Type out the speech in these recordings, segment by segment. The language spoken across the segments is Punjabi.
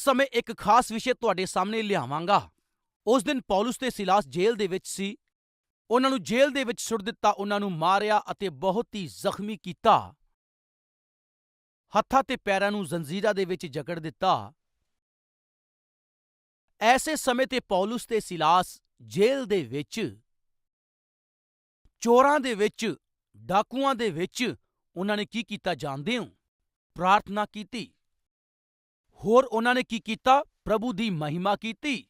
ਇਸ ਸਮੇਂ ਇੱਕ ਖਾਸ ਵਿਸ਼ੇ ਤੁਹਾਡੇ ਸਾਹਮਣੇ ਲਿਆਵਾਂਗਾ। ਉਸ ਦਿਨ ਪੌਲਸ ਤੇ ਸਿਲਾਸ ਜੇਲ੍ਹ ਦੇ ਵਿੱਚ ਸੀ। ਉਹਨਾਂ ਨੂੰ ਜੇਲ੍ਹ ਦੇ ਵਿੱਚ ਸੁੱਟ ਦਿੱਤਾ, ਉਹਨਾਂ ਨੂੰ ਮਾਰਿਆ ਅਤੇ ਬਹੁਤ ਹੀ ਜ਼ਖਮੀ ਕੀਤਾ। ਹੱਥਾਂ ਤੇ ਪੈਰਾਂ ਨੂੰ ਜ਼ੰਜੀਰਾਂ ਦੇ ਵਿੱਚ ਜਕੜ ਦਿੱਤਾ। ਐਸੇ ਸਮੇਂ ਤੇ ਪੌਲਸ ਤੇ ਸਿਲਾਸ ਜੇਲ੍ਹ ਦੇ ਵਿੱਚ, ਚੋਰਾਂ ਦੇ ਵਿੱਚ, ਡਾਕੂਆਂ ਦੇ ਵਿੱਚ ਉਹਨਾਂ ਨੇ ਕੀ ਕੀਤਾ ਜਾਣਦੇ ਹੋ? ਪ੍ਰਾਰਥਨਾ ਕੀਤੀ। ਹੋਰ ਉਹਨਾਂ ਨੇ ਕੀ ਕੀਤਾ? ਪ੍ਰਭੂ ਦੀ ਮਹਿਮਾ ਕੀਤੀ।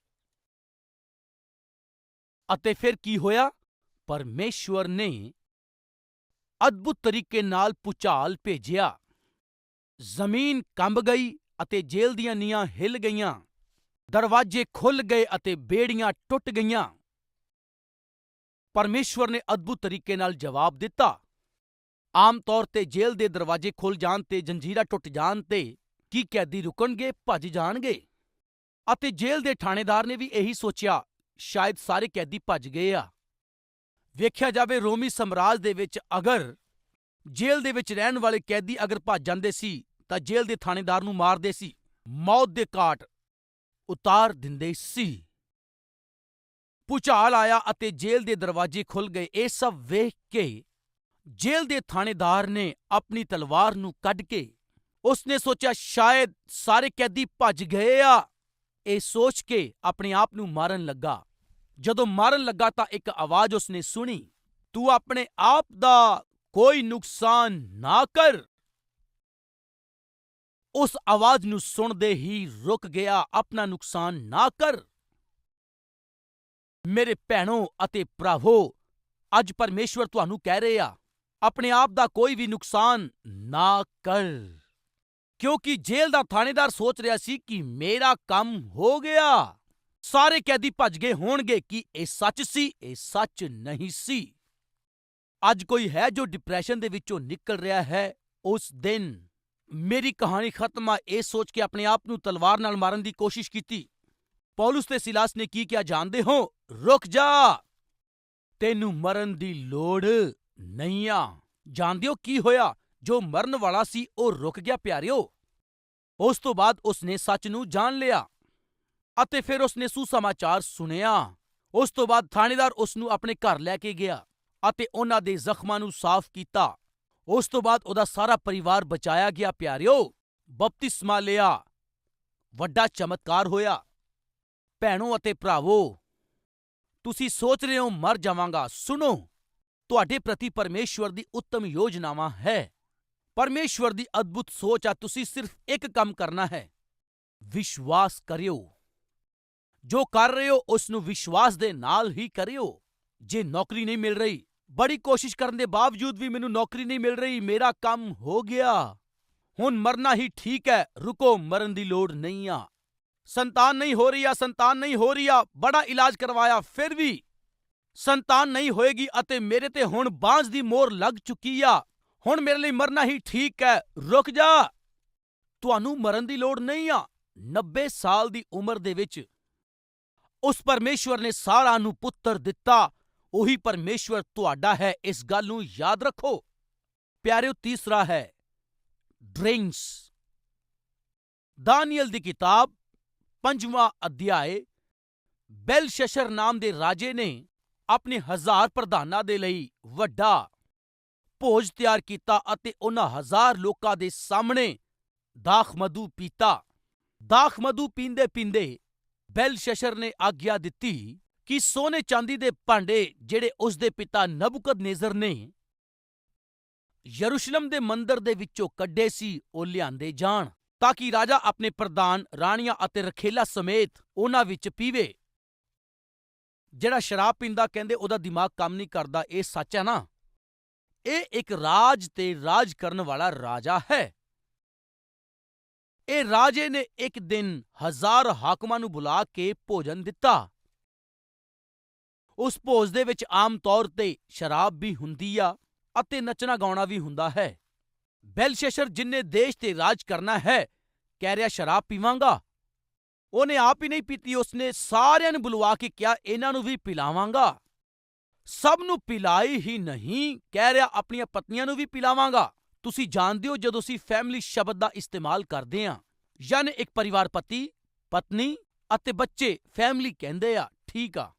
ਅਤੇ ਫਿਰ ਕੀ ਹੋਇਆ? ਪਰਮੇਸ਼ਵਰ ਨੇ ਅਦਭੁਤ ਤਰੀਕੇ ਨਾਲ ਪੁਚਾਲ ਭੇਜਿਆ। ਜ਼ਮੀਨ ਕੰਬ ਗਈ ਅਤੇ ਜੇਲ੍ਹ ਦੀਆਂ ਨੀਆਂ ਹਿੱਲ ਗਈਆਂ। ਦਰਵਾਜ਼ੇ ਖੁੱਲ ਗਏ ਅਤੇ ਬੇੜੀਆਂ ਟੁੱਟ ਗਈਆਂ। ਪਰਮੇਸ਼ਵਰ ਨੇ ਅਦਭੁਤ ਤਰੀਕੇ ਨਾਲ ਜਵਾਬ ਦਿੱਤਾ। ਆਮ ਤੌਰ ਤੇ ਜੇਲ੍ਹ ਦੇ ਦਰਵਾਜ਼ੇ ਖੁੱਲ ਜਾਣ ਤੇ ਜੰਜੀਰਾ ਟੁੱਟ ਜਾਣ ਤੇ ਕੀ ਕੈਦੀ ਰੁਕਣਗੇ, ਭੱਜ ਜਾਣਗੇ? ਅਤੇ ਜੇਲ੍ਹ ਦੇ ਥਾਣੇਦਾਰ ਨੇ ਵੀ ਇਹੀ ਸੋਚਿਆ, ਸ਼ਾਇਦ ਸਾਰੇ ਕੈਦੀ ਭੱਜ ਗਏ ਆ। ਵੇਖਿਆ ਜਾਵੇ ਰੋਮੀ ਸਾਮਰਾਜ ਦੇ ਵਿੱਚ ਅਗਰ ਜੇਲ੍ਹ ਦੇ ਵਿੱਚ ਰਹਿਣ ਵਾਲੇ ਕੈਦੀ ਅਗਰ ਭੱਜ ਜਾਂਦੇ ਸੀ, ਤਾਂ ਜੇਲ੍ਹ ਦੇ ਥਾਣੇਦਾਰ ਨੂੰ ਮਾਰਦੇ ਸੀ, ਮੌਤ ਦੇ ਘਾਟ ਉਤਾਰ ਦਿੰਦੇ ਸੀ। ਪੁਚਾਲ ਆਇਆ ਅਤੇ ਜੇਲ੍ਹ ਦੇ ਦਰਵਾਜ਼ੇ ਖੁੱਲ ਗਏ। ਇਹ ਸਭ ਵੇਖ ਕੇ ਜੇਲ੍ਹ ਦੇ ਥਾਣੇਦਾਰ ਨੇ ਆਪਣੀ ਤਲਵਾਰ ਨੂੰ ਕੱਢ ਕੇ ਉਸਨੇ ਸੋਚਿਆ, ਸ਼ਾਇਦ ਸਾਰੇ ਕੈਦੀ ਭੱਜ ਗਏ ਆ। ਇਹ ਸੋਚ ਕੇ ਆਪਣੇ ਆਪ ਨੂੰ ਮਾਰਨ ਲੱਗਾ। ਜਦੋਂ ਮਾਰਨ ਲੱਗਾ ਤਾਂ ਇੱਕ ਆਵਾਜ਼ ਉਸਨੇ ਸੁਣੀ, ਤੂੰ ਆਪਣੇ ਆਪ ਦਾ ਕੋਈ ਨੁਕਸਾਨ ਨਾ ਕਰ। ਉਸ ਆਵਾਜ਼ ਨੂੰ ਸੁਣਦੇ ਹੀ ਰੁਕ ਗਿਆ, ਆਪਣਾ ਨੁਕਸਾਨ ਨਾ ਕਰ। ਮੇਰੇ ਭੈਣੋ ਅਤੇ ਭਰਾਵੋ, ਅੱਜ ਪਰਮੇਸ਼ਵਰ ਤੁਹਾਨੂੰ ਕਹਿ ਰਹੇ ਆ ਆਪਣੇ ਆਪ ਦਾ ਕੋਈ ਵੀ ਨੁਕਸਾਨ ਨਾ ਕਰ। ਕਿਉਂਕਿ ਜੇਲ੍ਹ ਦਾ ਥਾਣੇਦਾਰ ਸੋਚ ਰਿਹਾ ਸੀ ਕਿ ਮੇਰਾ ਕੰਮ ਹੋ ਗਿਆ। ਸਾਰੇ ਕੈਦੀ ਭੱਜ ਗਏ ਹੋਣਗੇ ਕਿ ਇਹ ਸੱਚ ਸੀ, ਇਹ ਸੱਚ ਨਹੀਂ ਸੀ। ਅੱਜ ਕੋਈ ਹੈ ਜੋ ਡਿਪਰੈਸ਼ਨ ਦੇ ਵਿੱਚੋਂ ਨਿਕਲ ਰਿਹਾ ਹੈ ਉਸ ਦਿਨ। ਮੇਰੀ ਕਹਾਣੀ ਖਤਮ ਆ, ਇਹ ਸੋਚ ਕੇ ਆਪਣੇ ਆਪ ਨੂੰ ਤਲਵਾਰ ਨਾਲ ਮਾਰਨ ਦੀ ਕੋਸ਼ਿਸ਼ ਕੀਤੀ। ਪੌਲਸ ਤੇ ਸਿਲਾਸ ਨੇ ਕੀ ਕਿਹਾ ਜਾਣਦੇ ਹੋ? ਰੁਕ ਜਾ। ਤੈਨੂੰ ਮਰਨ ਦੀ ਲੋੜ ਨਹੀਂ ਆ। ਜਾਣਦੇ ਹੋ ਕੀ ਹੋਇਆ? ਜੋ ਮਰਨ ਵਾਲਾ ਸੀ, ਉਹ ਰੁਕ ਗਿਆ, ਪਿਆਰਿਓ। ਉਸ ਤੋਂ ਬਾਅਦ ਉਸਨੇ ਸੱਚ ਨੂੰ ਜਾਣ ਲਿਆ ਅਤੇ ਫਿਰ ਉਸਨੇ ਸੁਸਮਾਚਾਰ ਸੁਣਿਆ। ਉਸ ਤੋਂ ਬਾਅਦ ਥਾਣੇਦਾਰ ਉਸ ਨੂੰ ਆਪਣੇ ਘਰ ਲੈ ਕੇ ਗਿਆ ਅਤੇ ਉਹਨਾਂ ਦੇ ਜ਼ਖਮਾਂ ਨੂੰ ਸਾਫ਼ ਕੀਤਾ। ਉਸ ਤੋਂ ਬਾਅਦ ਉਹਦਾ ਸਾਰਾ ਪਰਿਵਾਰ ਬਚਾਇਆ ਗਿਆ, ਪਿਆਰਿਓ। ਬਪਤਿਸਮਾ ਲਿਆ। ਵੱਡਾ ਚਮਤਕਾਰ ਹੋਇਆ। ਭੈਣੋ ਅਤੇ ਭਰਾਵੋ, ਤੁਸੀਂ ਸੋਚ ਰਹੇ ਹੋ ਮਰ ਜਾਵਾਂਗਾ। ਸੁਣੋ, ਤੁਹਾਡੇ ਪ੍ਰਤੀ ਪਰਮੇਸ਼ਵਰ ਦੀ ਉੱਤਮ ਯੋਜਨਾਵਾਂ ਹੈ। ਪਰਮੇਸ਼ਵਰ ਦੀ ਅਦਭੁਤ ਸੋਚ ਆ, ਤੁਸੀਂ ਸਿਰਫ ਇੱਕ ਕੰਮ ਕਰਨਾ ਹੈ। ਵਿਸ਼ਵਾਸ ਕਰਿਓ। ਜੋ ਕਰ ਰਹੇ ਹੋ ਉਸ ਨੂੰ ਵਿਸ਼ਵਾਸ ਦੇ ਨਾਲ ਹੀ ਕਰਿਓ। ਜੇ ਨੌਕਰੀ ਨਹੀਂ ਮਿਲ ਰਹੀ, ਬੜੀ ਕੋਸ਼ਿਸ਼ ਕਰਨ ਦੇ ਬਾਵਜੂਦ ਵੀ ਮੈਨੂੰ ਨੌਕਰੀ ਨਹੀਂ ਮਿਲ ਰਹੀ, ਮੇਰਾ ਕੰਮ ਹੋ ਗਿਆ। ਹੁਣ ਮਰਨਾ ਹੀ ਠੀਕ ਹੈ, ਰੁਕੋ, ਮਰਨ ਦੀ ਲੋੜ ਨਹੀਂ ਆ। ਸੰਤਾਨ ਨਹੀਂ ਹੋ ਰਹੀ ਆ, ਸੰਤਾਨ ਨਹੀਂ ਹੋ ਰਹੀ ਆ, ਬੜਾ ਇਲਾਜ ਕਰਵਾਇਆ, ਫਿਰ ਵੀ ਸੰਤਾਨ ਨਹੀਂ ਹੋਏਗੀ ਅਤੇ ਮੇਰੇ ਤੇ ਹੁਣ ਬਾਂਝ ਦੀ ਮੋਹਰ ਲੱਗ ਚੁੱਕੀ ਆ। ਹੁਣ ਮੇਰੇ ਲਈ ਮਰਨਾ ਹੀ ਠੀਕ ਹੈ। ਰੁਕ ਜਾ। ਤੁਹਾਨੂੰ ਮਰਨ ਦੀ ਲੋੜ ਨਹੀਂ ਆ। 90 ਸਾਲ ਦੀ ਉਮਰ ਦੇ ਵਿੱਚ ਉਸ ਪਰਮੇਸ਼ਵਰ ਨੇ ਸਾਰਾ ਨੂੰ ਪੁੱਤਰ ਦਿੱਤਾ। ਉਹੀ ਪਰਮੇਸ਼ਵਰ ਤੁਹਾਡਾ ਹੈ। ਇਸ ਗੱਲ ਨੂੰ ਯਾਦ ਰੱਖੋ। ਪਿਆਰਿਓ, ਤੀਸਰਾ ਹੈ ਡਰਿੰਕਸ ਦਾਨੀਅਲ ਦੀ ਕਿਤਾਬ, ਪੰਜਵਾਂ ਅਧਿਆਏ, ਬੈਲਸ਼ਸ਼ਰ ਨਾਮ ਦੇ ਰਾਜੇ ਨੇ ਆਪਣੇ ਹਜ਼ਾਰ ਪ੍ਰਧਾਨਾਂ ਦੇ ਲਈ ਵੱਡਾ ਭੋਜ ਤਿਆਰ ਕੀਤਾ ਅਤੇ ਉਹਨਾਂ ਹਜ਼ਾਰ ਲੋਕਾਂ ਦੇ ਸਾਹਮਣੇ ਦਾਖ ਮਧੂ ਪੀਤਾ। ਦਾਖ ਮਧੂ ਪੀਂਦੇ ਪੀਂਦੇ ਬੈਲਸ਼ਸ਼ਰ ਨੇ ਆਗਿਆ ਦਿੱਤੀ ਕਿ ਸੋਨੇ ਚਾਂਦੀ ਦੇ ਭਾਂਡੇ ਜਿਹੜੇ ਉਸ ਦੇ ਪਿਤਾ ਨਬੂਕਦਨੇਜ਼ਰ ਨੇ ਯਰੂਸ਼ਲਮ ਦੇ ਮੰਦਰ ਦੇ ਵਿੱਚੋਂ ਕੱਢੇ ਸੀ, ਉਹ ਲਿਆਂਦੇ ਜਾਣ ਤਾਂ ਕਿ ਰਾਜਾ ਆਪਣੇ ਪ੍ਰਧਾਨ, ਰਾਣੀਆਂ ਅਤੇ ਰਖੇਲਾ ਸਮੇਤ ਉਹਨਾਂ ਵਿੱਚ ਪੀਵੇ। ਜਿਹੜਾ ਸ਼ਰਾਬ ਪੀਂਦਾ ਕਹਿੰਦੇ ਉਹਦਾ ਦਿਮਾਗ ਕੰਮ ਨਹੀਂ ਕਰਦਾ, ਇਹ ਸੱਚ ਹੈ ਨਾ। ਇਹ ਇੱਕ ਰਾਜ ਤੇ ਰਾਜ ਕਰਨ ਵਾਲਾ ਰਾਜਾ ਹੈ। ਇਹ ਰਾਜੇ ਨੇ ਇੱਕ ਦਿਨ ਹਜ਼ਾਰ ਹਾਕਮਾਂ ਨੂੰ ਬੁਲਾ ਕੇ ਭੋਜਨ ਦਿੱਤਾ। ਉਸ ਭੋਜ ਦੇ ਵਿੱਚ ਆਮ ਤੌਰ ਤੇ ਸ਼ਰਾਬ ਵੀ ਹੁੰਦੀ ਆ ਅਤੇ ਨੱਚਣਾ ਗਾਉਣਾ ਵੀ ਹੁੰਦਾ ਹੈ। ਬੈਲਸ਼ੇਸ਼ਰ ਜਿੰਨੇ ਦੇਸ਼ ਤੇ ਰਾਜ ਕਰਨਾ ਹੈ, ਕਹਿ ਰਿਹਾ, ਸ਼ਰਾਬ ਪੀਵਾਂਗਾ। ਉਹਨੇ ਆਪ ਹੀ ਨਹੀਂ ਪੀਤੀ, ਉਸਨੇ ਸਾਰਿਆਂ ਨੂੰ ਬੁਲਵਾ ਕੇ ਕਿਹਾ, ਇਹਨਾਂ ਨੂੰ ਵੀ ਪਿਲਾਵਾਂਗਾ। ਸਭ ਨੂੰ ਪਿਲਾਈ ਹੀ ਨਹੀਂ, ਕਹਿ ਰਿਹਾ ਆਪਣੀਆਂ ਪਤਨੀਆਂ ਨੂੰ ਵੀ ਪਿਲਾਵਾਂਗਾ। ਤੁਸੀਂ ਜਾਣਦੇ ਹੋ ਜਦੋਂ ਅਸੀਂ ਫੈਮਿਲੀ ਸ਼ਬਦ ਦਾ ਇਸਤੇਮਾਲ ਕਰਦੇ ਹਾਂ। ਯਾਨੀ ਇੱਕ ਪਰਿਵਾਰ ਪਤੀ, ਪਤਨੀ ਅਤੇ ਬੱਚੇ ਫੈਮਿਲੀ ਕਹਿੰਦੇ ਆ, ਠੀਕ ਆ।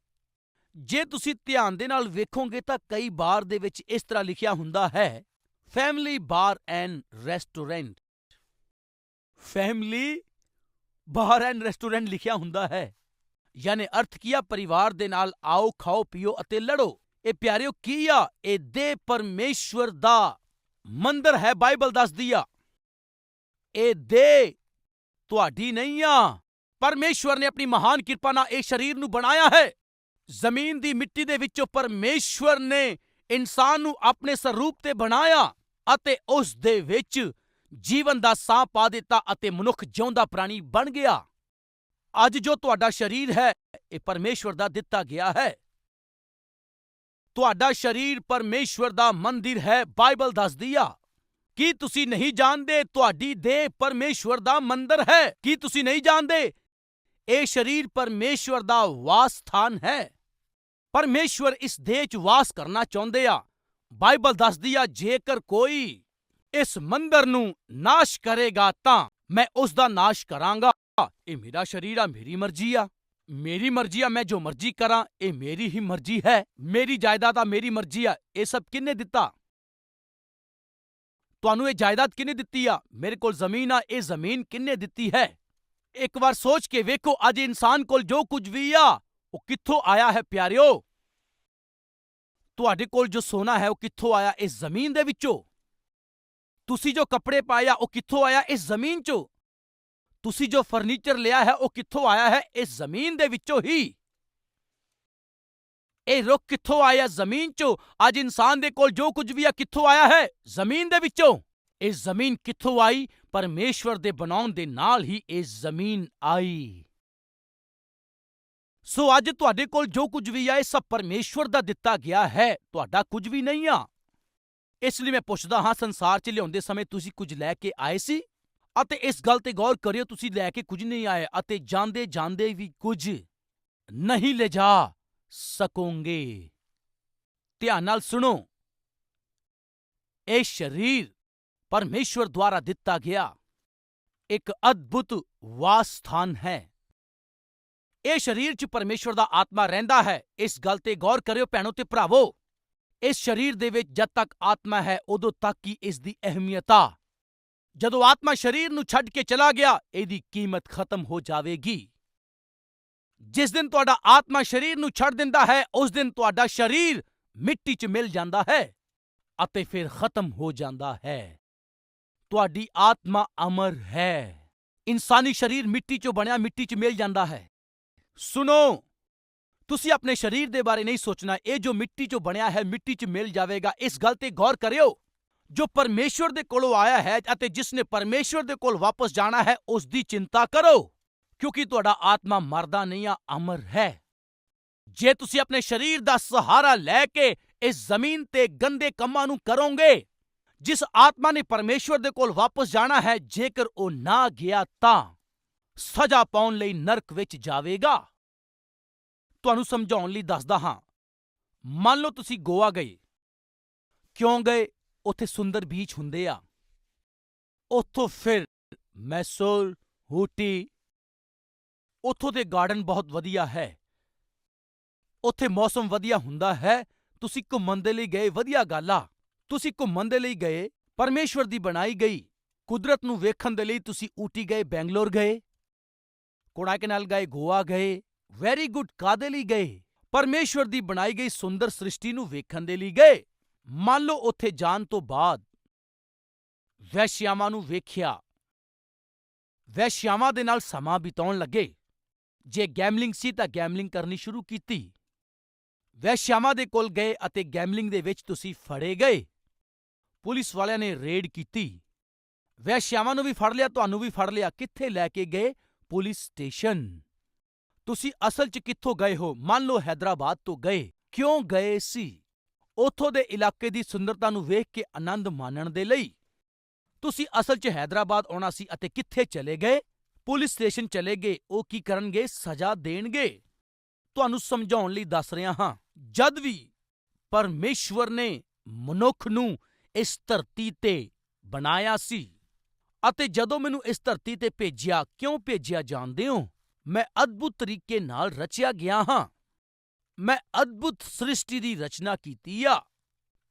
ਜੇ ਤੁਸੀਂ ਧਿਆਨ ਦੇ ਨਾਲ ਵੇਖੋਗੇ ਤਾਂ ਕਈ ਬਾਰ ਦੇ ਵਿੱਚ ਇਸ ਤਰ੍ਹਾਂ ਲਿਖਿਆ ਹੁੰਦਾ ਹੈ family bar and restaurant family bar and restaurant ਲਿਖਿਆ ਹੁੰਦਾ ਹੈ। ਯਾਨੀ ਅਰਥ ਕੀ ਪਰਿਵਾਰ ਦੇ ਨਾਲ ਆਓ, ਖਾਓ, ਪੀਓ ਅਤੇ ਲੜੋ। ਇਹ ਪਿਆਰਿਓ, ਕੀ ਆ? ਇਹ ਦੇ ਪਰਮੇਸ਼ਵਰ ਦਾ ਮੰਦਰ ਹੈ, ਬਾਈਬਲ ਦੱਸਦੀ ਆ। ਇਹ ਦੇ ਤੁਹਾਡੀ ਨਹੀਂ ਆ। ਪਰਮੇਸ਼ਵਰ ਨੇ ਆਪਣੀ ਮਹਾਨ ਕਿਰਪਾ ਨਾਲ ਇਹ ਸਰੀਰ ਨੂੰ ਬਣਾਇਆ ਹੈ। ਜ਼ਮੀਨ ਦੀ ਮਿੱਟੀ ਦੇ ਵਿੱਚੋਂ ਪਰਮੇਸ਼ਵਰ ਨੇ ਇਨਸਾਨ ਨੂੰ ਆਪਣੇ ਸਰੂਪ ਤੇ ਬਣਾਇਆ ਅਤੇ ਉਸ ਦੇ ਵਿੱਚ ਜੀਵਨ ਦਾ ਸਾਹ ਪਾ ਦਿੱਤਾ ਅਤੇ ਮਨੁੱਖ ਜਿਉਂਦਾ ਪ੍ਰਾਣੀ ਬਣ ਗਿਆ। ਅੱਜ ਜੋ ਤੁਹਾਡਾ ਸਰੀਰ ਹੈ, ਇਹ ਪਰਮੇਸ਼ਵਰ ਦਾ ਦਿੱਤਾ ਗਿਆ ਹੈ। ਤੁਹਾਡਾ ਸਰੀਰ ਪਰਮੇਸ਼ਵਰ ਦਾ ਮੰਦਿਰ ਹੈ, ਬਾਈਬਲ ਦੱਸਦੀ ਆ। ਕੀ ਤੁਸੀਂ ਨਹੀਂ ਜਾਣਦੇ ਤੁਹਾਡੀ ਦੇਹ ਪਰਮੇਸ਼ਵਰ ਦਾ ਮੰਦਰ ਹੈ? ਕੀ ਤੁਸੀਂ ਨਹੀਂ ਜਾਣਦੇ? ਇਹ ਸਰੀਰ ਪਰਮੇਸ਼ਵਰ ਦਾ ਵਾਸ ਸਥਾਨ ਹੈ। ਪਰਮੇਸ਼ਵਰ ਇਸ ਦੇਹ 'ਚ ਵਾਸ ਕਰਨਾ ਚਾਹੁੰਦੇ ਆ। ਬਾਈਬਲ ਦੱਸਦੀ ਆ, ਜੇਕਰ ਕੋਈ ਇਸ ਮੰਦਰ ਨੂੰ ਨਾਸ਼ ਕਰੇਗਾ ਤਾਂ ਮੈਂ ਉਸ ਦਾ ਨਾਸ਼ ਕਰਾਂਗਾ। ਇਹ ਮੇਰਾ ਸਰੀਰ ਆ, ਮੇਰੀ ਮਰਜ਼ੀ ਆ। ਮੇਰੀ ਮਰਜ਼ੀ ਆ, ਮੈਂ ਜੋ ਮਰਜ਼ੀ ਕਰਾਂ, ਇਹ ਮੇਰੀ ਹੀ ਮਰਜ਼ੀ ਹੈ। ਮੇਰੀ ਜਾਇਦਾਦ ਆ, ਮੇਰੀ ਮਰਜ਼ੀ ਆ, ਇਹ ਸਭ ਕਿੰਨੇ ਦਿੱਤਾ? ਤੁਹਾਨੂੰ ਇਹ ਜਾਇਦਾਦ ਕਿੰਨੇ ਦਿੱਤੀ ਆ? ਮੇਰੇ ਕੋਲ ਜ਼ਮੀਨ ਆ, ਇਹ ਜ਼ਮੀਨ ਕਿੰਨੇ ਦਿੱਤੀ ਹੈ? ਇੱਕ ਵਾਰ ਸੋਚ ਕੇ ਵੇਖੋ, ਅੱਜ ਇਨਸਾਨ ਕੋਲ ਜੋ ਕੁਝ ਵੀ ਆ, ਉਹ ਕਿੱਥੋਂ ਆਇਆ ਹੈ ਪਿਆਰਿਓ? ਤੁਹਾਡੇ ਕੋਲ ਜੋ ਸੋਨਾ ਹੈ, ਉਹ ਕਿੱਥੋਂ ਆਇਆ? ਇਸ ਜ਼ਮੀਨ ਦੇ ਵਿੱਚੋਂ। ਤੁਸੀਂ ਜੋ ਕੱਪੜੇ ਪਾਏ ਆ, ਉਹ ਕਿੱਥੋਂ ਆਇਆ? ਇਸ ਜ਼ਮੀਨ 'ਚੋਂ। ਤੁਸੀਂ ਜੋ ਫਰਨੀਚਰ ਲਿਆ ਹੈ, ਉਹ ਕਿੱਥੋਂ ਆਇਆ ਹੈ? ਇਸ ਜ਼ਮੀਨ ਦੇ ਵਿੱਚੋਂ ਹੀ। ਇਹ ਰੁੱਖ ਕਿੱਥੋਂ ਆਇਆ? ਜ਼ਮੀਨ 'ਚੋਂ। ਅੱਜ ਇਨਸਾਨ ਦੇ ਕੋਲ ਜੋ ਕੁਝ ਵੀ ਆ, ਕਿੱਥੋਂ ਆਇਆ ਹੈ? ਜ਼ਮੀਨ ਦੇ ਵਿੱਚੋਂ। ਇਹ ਜ਼ਮੀਨ ਕਿੱਥੋਂ ਆਈ? ਪਰਮੇਸ਼ਵਰ ਦੇ ਬਣਾਉਣ ਦੇ ਨਾਲ ਹੀ ਇਹ ਜ਼ਮੀਨ ਆਈ। ਸੋ ਅੱਜ ਤੁਹਾਡੇ ਕੋਲ ਜੋ ਕੁਝ ਵੀ ਆ, ਇਹ ਸਭ ਪਰਮੇਸ਼ਵਰ ਦਾ ਦਿੱਤਾ ਗਿਆ ਹੈ। ਤੁਹਾਡਾ ਕੁਝ ਵੀ ਨਹੀਂ ਆ। ਇਸ ਲਈ ਮੈਂ ਪੁੱਛਦਾ ਹਾਂ, ਸੰਸਾਰ 'ਚ ਲਿਆਉਂਦੇ ਸਮੇਂ ਤੁਸੀਂ ਕੁਝ ਲੈ ਕੇ ਆਏ ਸੀ? ਅਤੇ ਇਸ ਗੱਲ ਤੇ ਗੌਰ ਕਰਿਓ, ਤੁਸੀਂ ਲੈ ਕੇ ਕੁਝ ਨਹੀਂ ਆਏ ਅਤੇ ਜਾਂਦੇ ਜਾਂਦੇ ਵੀ ਕੁਝ ਨਹੀਂ ਲਿਜਾ ਸਕੋਗੇ। ਧਿਆਨ ਨਾਲ ਸੁਣੋ। ਇਹ ਸਰੀਰ ਪਰਮੇਸ਼ਵਰ ਦੁਆਰਾ ਦਿੱਤਾ ਗਿਆ ਇੱਕ ਅਦਭੁਤ ਵਾਸ ਸਥਾਨ ਹੈ। ਇਹ ਸਰੀਰ 'ਚ ਪਰਮੇਸ਼ਵਰ ਦਾ ਆਤਮਾ ਰਹਿੰਦਾ ਹੈ। ਇਸ ਗੱਲ ਤੇ ਗੌਰ ਕਰਿਓ ਭੈਣੋ ਤੇ ਭਰਾਵੋ, ਇਸ ਸਰੀਰ ਦੇ ਵਿੱਚ ਜਦ ਤੱਕ ਆਤਮਾ ਹੈ, ਉਦੋਂ ਤੱਕ ਹੀ ਇਸ ਦੀ ਅਹਿਮੀਅਤਾ ਜਦੋਂ ਆਤਮਾ ਸਰੀਰ ਨੂੰ ਛੱਡ ਕੇ ਚਲਾ ਗਿਆ, ਇਹਦੀ ਕੀਮਤ ਖਤਮ ਹੋ ਜਾਵੇਗੀ। ਜਿਸ ਦਿਨ ਤੁਹਾਡਾ ਆਤਮਾ ਸਰੀਰ ਨੂੰ ਛੱਡ ਦਿੰਦਾ ਹੈ, ਉਸ ਦਿਨ ਤੁਹਾਡਾ ਸਰੀਰ ਮਿੱਟੀ 'ਚ ਮਿਲ ਜਾਂਦਾ ਹੈ ਅਤੇ ਫਿਰ ਖਤਮ ਹੋ ਜਾਂਦਾ ਹੈ। ਤੁਹਾਡੀ ਆਤਮਾ ਅਮਰ ਹੈ। ਇਨਸਾਨੀ ਸਰੀਰ ਮਿੱਟੀ 'ਚੋਂ ਬਣਿਆ, ਮਿੱਟੀ 'ਚ ਮਿਲ ਜਾਂਦਾ ਹੈ। ਸੁਣੋ, ਤੁਸੀਂ ਆਪਣੇ ਸਰੀਰ ਦੇ ਬਾਰੇ ਨਹੀਂ ਸੋਚਣਾ, ਇਹ ਜੋ ਮਿੱਟੀ 'ਚੋਂ ਬਣਿਆ ਹੈ, ਮਿੱਟੀ 'ਚ ਮਿਲ ਜਾਵੇਗਾ। ਇਸ ਗੱਲ ਤੇ ਗੌਰ ਕਰਿਓ। ਜੋ ਪਰਮੇਸ਼ਵਰ ਦੇ ਕੋਲੋਂ ਆਇਆ ਹੈ ਅਤੇ ਜਿਸ ਨੇ ਪਰਮੇਸ਼ਵਰ ਦੇ ਕੋਲ ਵਾਪਸ ਜਾਣਾ ਹੈ ਉਸ ਦੀ ਚਿੰਤਾ ਕਰੋ, ਕਿਉਂਕਿ ਤੁਹਾਡਾ ਆਤਮਾ ਮਰਦਾ ਨਹੀਂ ਆ ਅਮਰ ਹੈ। ਜੇ ਤੁਸੀਂ ਆਪਣੇ ਸਰੀਰ ਦਾ ਸਹਾਰਾ ਲੈ ਕੇ ਇਸ ਜ਼ਮੀਨ ਤੇ ਗੰਦੇ ਕੰਮਾਂ ਨੂੰ ਕਰੋਗੇ, ਜਿਸ ਆਤਮਾ ਨੇ ਪਰਮੇਸ਼ਵਰ ਦੇ ਕੋਲ ਵਾਪਸ ਜਾਣਾ ਹੈ, ਜੇਕਰ ਉਹ ਨਾ ਗਿਆ ਤਾਂ ਸਜ਼ਾ ਪਾਉਣ ਲਈ ਨਰਕ ਵਿੱਚ ਜਾਵੇਗਾ। ਤੁਹਾਨੂੰ ਸਮਝਾਉਣ ਲਈ ਦੱਸਦਾ ਹਾਂ, ਮੰਨ ਲਓ ਤੁਸੀਂ ਗੋਆ ਗਏ। ਕਿਉਂ ਗਏ? ਉੱਥੇ ਸੁੰਦਰ ਬੀਚ ਹੁੰਦੇ ਆ। ਉੱਥੋਂ ਫਿਰ ਮੈਸੂਰ ਹੂਟੀ, ਉੱਥੋਂ ਦੇ ਗਾਰਡਨ ਬਹੁਤ ਵਧੀਆ ਹੈ। ਉੱਥੇ ਮੌਸਮ ਵਧੀਆ ਹੁੰਦਾ ਹੈ। ਤੁਸੀਂ ਘੁੰਮਣ ਦੇ ਲਈ ਗਏ, ਵਧੀਆ ਗੱਲ ਆ। ਤੁਸੀਂ ਘੁੰਮਣ ਦੇ ਲਈ ਗਏ, ਪਰਮੇਸ਼ਵਰ ਦੀ ਬਣਾਈ ਗਈ, ਕੁਦਰਤ ਨੂੰ ਵੇਖਣ ਦੇ ਲਈ ਤੁਸੀਂ ਊਟੀ ਗਏ, ਬੈਂਗਲੌਰ ਗਏ ਕੋੜਾਈਕਨਾਲ ਗਏ, ਗੋਆ ਗਏ, ਵੈਰੀ ਗੁੱਡ ਕਾਦੇ ਲਈ ਗਏ? ਪਰਮੇਸ਼ਵਰ ਦੀ ਬਣਾਈ ਗਈ ਸੁੰਦਰ ਸ੍ਰਿਸ਼ਟੀ ਨੂੰ ਵੇਖਣ ਦੇ ਲਈ ਗਏ। ਮੰਨ ਲਓ ਉੱਥੇ ਜਾਣ ਤੋਂ ਬਾਅਦ ਵੈਸ਼ਿਆਵਾਂ ਨੂੰ ਵੇਖਿਆ। ਵੈਸ਼ਿਆਵਾਂ ਦੇ ਨਾਲ ਸਮਾਂ ਬਿਤਾਉਣ ਲੱਗੇ। ਜੇ ਗੈਮਲਿੰਗ ਸੀ ਤਾਂ ਗੈਮਲਿੰਗ ਕਰਨੀ ਸ਼ੁਰੂ ਕੀਤੀ। ਵੈਸ਼ਿਆਵਾਂ ਦੇ ਕੋਲ ਗਏ ਅਤੇ ਗੈਮਲਿੰਗ ਦੇ ਵਿੱਚ ਤੁਸੀਂ ਫੜੇ ਗਏ। ਪੁਲਿਸ ਵਾਲਿਆਂ ਨੇ ਰੇਡ ਕੀਤੀ। ਵੈਸ਼ਿਆਵਾਂ ਨੂੰ ਵੀ ਫੜ ਲਿਆ, ਤੁਹਾਨੂੰ ਵੀ ਫੜ ਲਿਆ। ਕਿੱਥੇ ਲੈ ਕੇ ਗਏ? Police station. ਤੁਸੀਂ ਅਸਲ 'ਚ ਕਿੱਥੋਂ ਗਏ ਹੋ? ਮੰਨ ਲਓ ਹੈਦਰਾਬਾਦ ਤੋਂ ਗਏ। ਕਿਉਂ ਗਏ ਸੀ? ਉਥੋਂ ਦੇ ਇਲਾਕੇ ਦੀ ਸੁੰਦਰਤਾ ਨੂੰ ਵੇਖ ਕੇ ਆਨੰਦ ਮਾਣਨ ਦੇ ਲਈ ਤੁਸੀਂ ਅਸਲ 'ਚ ਹੈਦਰਾਬਾਦ ਆਉਣਾ ਸੀ ਅਤੇ ਕਿੱਥੇ ਚਲੇ ਗਏ? ਪੁਲਿਸ ਸਟੇਸ਼ਨ ਚਲੇ ਗਏ, ਉਹ ਕੀ ਕਰਨਗੇ? ਸਜ਼ਾ ਦੇਣਗੇ? ਤੁਹਾਨੂੰ ਸਮਝਾਉਣ ਲਈ ਦੱਸ ਰਿਹਾ ਹਾਂ, ਜਦ ਵੀ ਪਰਮੇਸ਼ਵਰ ਨੇ ਮਨੁੱਖ ਨੂੰ ਇਸ ਧਰਤੀ ਤੇ ਬਣਾਇਆ ਸੀ ਅਤੇ ਜਦੋਂ ਮੈਨੂੰ ਇਸ ਧਰਤੀ ਤੇ ਭੇਜਿਆ, ਕਿਉਂ ਭੇਜਿਆ ਜਾਣਦੇ ਹੋ? ਮੈਂ ਅਦਭੁਤ ਤਰੀਕੇ ਨਾਲ ਰਚਿਆ ਗਿਆ ਹਾਂ। ਮੈਂ ਅਦਭੁਤ ਸ੍ਰਿਸ਼ਟੀ ਦੀ ਰਚਨਾ ਕੀਤੀ ਆ।